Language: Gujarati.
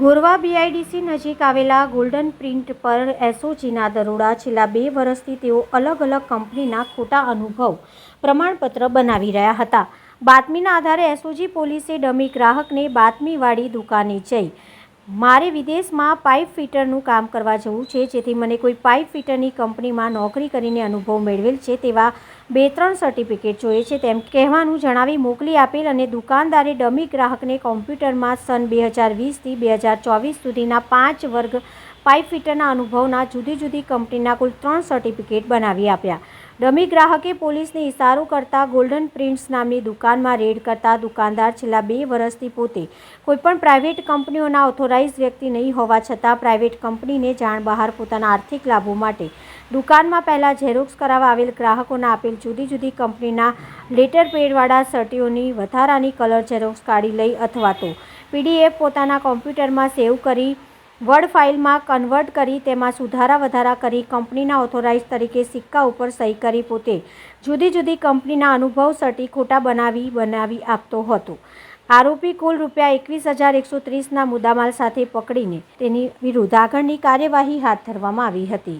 ગોરવા બીઆઈડીસી નજીક આવેલા ગોલ્ડન પ્રિન્ટ પર એસઓજીના દરોડા છેલ્લા બે વર્ષથી તેઓ અલગ અલગ કંપનીના ખોટા અનુભવ પ્રમાણપત્ર બનાવી રહ્યા હતા. બાતમીના આધારે એસઓજી પોલીસે ડમી ગ્રાહકને બાતમીવાળી દુકાને જઈ મારે વિદેશમાં પાઇપ ફિટરનું કામ કરવા જવું છે, જેથી મને કોઈ પાઇપ ફિટરની કંપનીમાં નોકરી કરીને અનુભવ મેળવેલ છે તેવા બે ત્રણ સર્ટિફિકેટ જોઈએ છે. તેમ કહેવાનું જણાવી મોકલી આપેલ અને દુકાનદારે ડમી ગ્રાહકને કોમ્પ્યુટરમાં સન બે હજાર વીસથી બે હજાર ચોવીસ સુધીના પાંચ વર્ગ પાઇપ ફિટરના અનુભવના જુદી જુદી કંપનીના કુલ ત્રણ સર્ટિફિકેટ બનાવી આપ્યા. ડમી ગ્રાહકે પોલીસને ઇશારો કરતા ગોલ્ડન પ્રિન્ટ્સ નામની દુકાનમાં રેડ કરતા દુકાનદાર છેલ્લા બે વર્ષથી પોતે કોઈપણ પ્રાઇવેટ કંપનીઓના ઓથોરાઇઝ વ્યક્તિ નહીં હોવા છતાં પ્રાઇવેટ કંપનીને જાણ બહાર પોતાના આર્થિક લાભો માટે દુકાનમાં પહેલાં ઝેરોક્સ કરાવવા આવેલ ગ્રાહકોના આપેલ જુદી જુદી કંપનીના લેટર પેડવાળા સર્ટીઓની વધારાની કલર ઝેરોક્સ કાઢી લઈ અથવા તો પીડીએફ પોતાના કોમ્પ્યુટરમાં સેવ કરી વર્ડ ફાઇલમાં કન્વર્ટ કરી તેમાં સુધારા વધારા કરી કંપનીના ઓથોરાઇઝ તરીકે સિક્કા ઉપર સહી કરી પોતે જુદી જુદી કંપનીના અનુભવ સર્ટી ખોટા બનાવી બનાવી આપતો હતો. આરોપી કુલ રૂપિયા એકવીસ હજાર એકસો ત્રીસના મુદ્દામાલ સાથે પકડીને તેની વિરુદ્ધ આગળની કાર્યવાહી હાથ ધરવામાં આવી હતી.